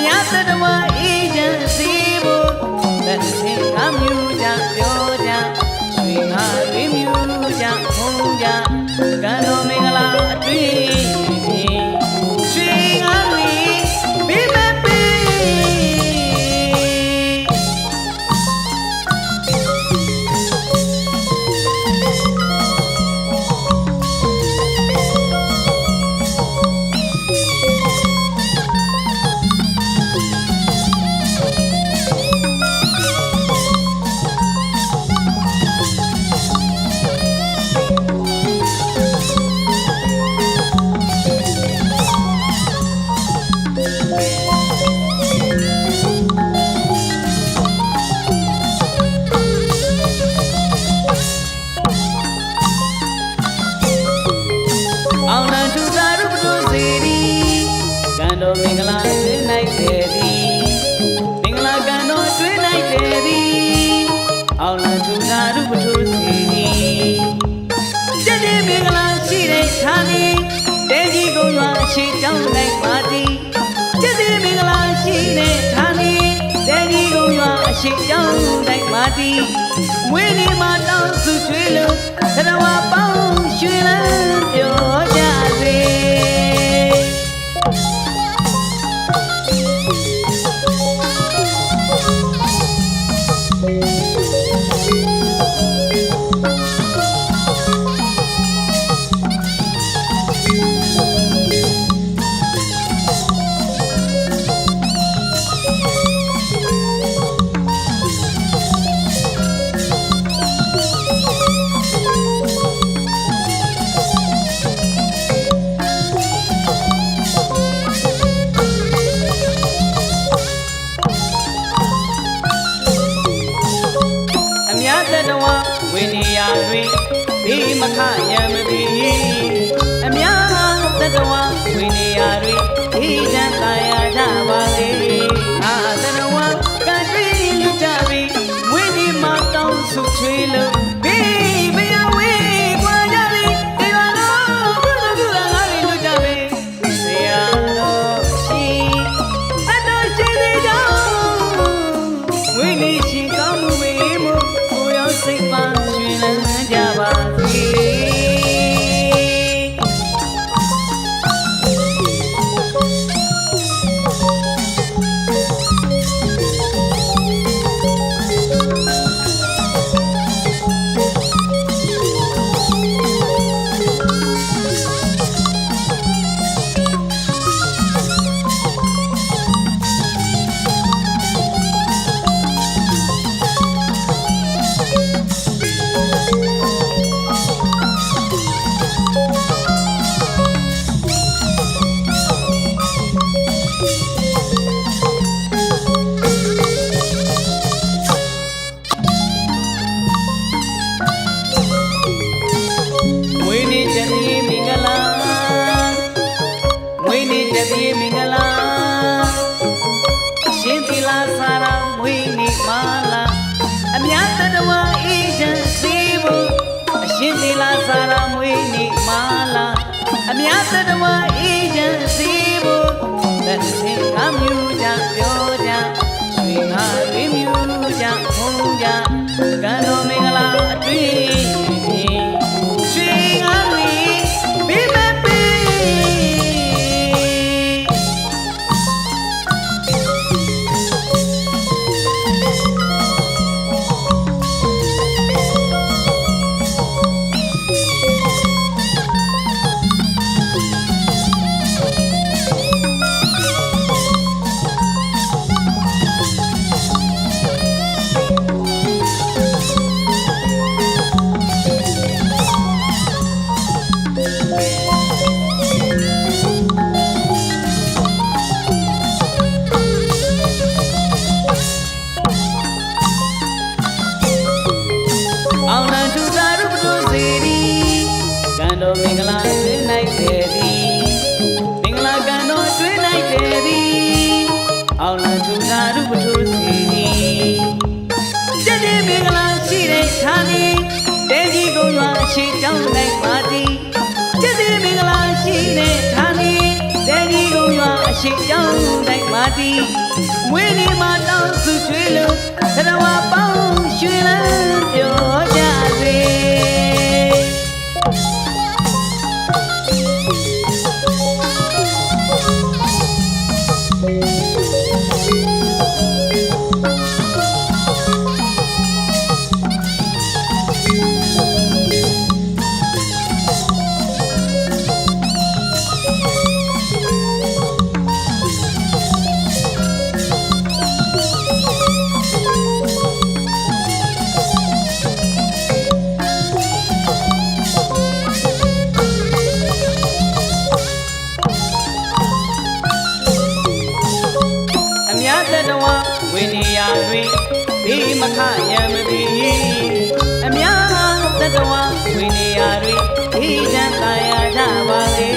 mi-a tărămăi ရှေ့ရောက်တိုင်းမာတီမွေးနေ့မှာတောင်းစုချွေးလို့သရဝပေါင်းရွှေလန်းပြော We လာစာရာမွေးနေမာလာအများသတ္တဝါအေးချမ်းစေဖို့တန်ဆင်းအမျိုးကြပြောကြရွှေငါတွေမျိုးကြဖုံးကြကံတော်မင်္ဂလာအတွေ့ ထားသည်တဲကြီးကုန်းရွာရှိကြောင်းလိုက်ပါသည်ချစ်သည်မင်္ဂလာရှိတဲ့ထားသည်တဲကြီးကုန်းရွာရှိကြောင်းလိုက်ပါသည်မွေးနေ့မှာတောင်းစုချွေးလို့သရဝပေါင်း နေရာတွင်ဒီမခယံမတိအများသက်တော်ဝိနေရာတွင်ဒီချမ်းသာရကြပါလေ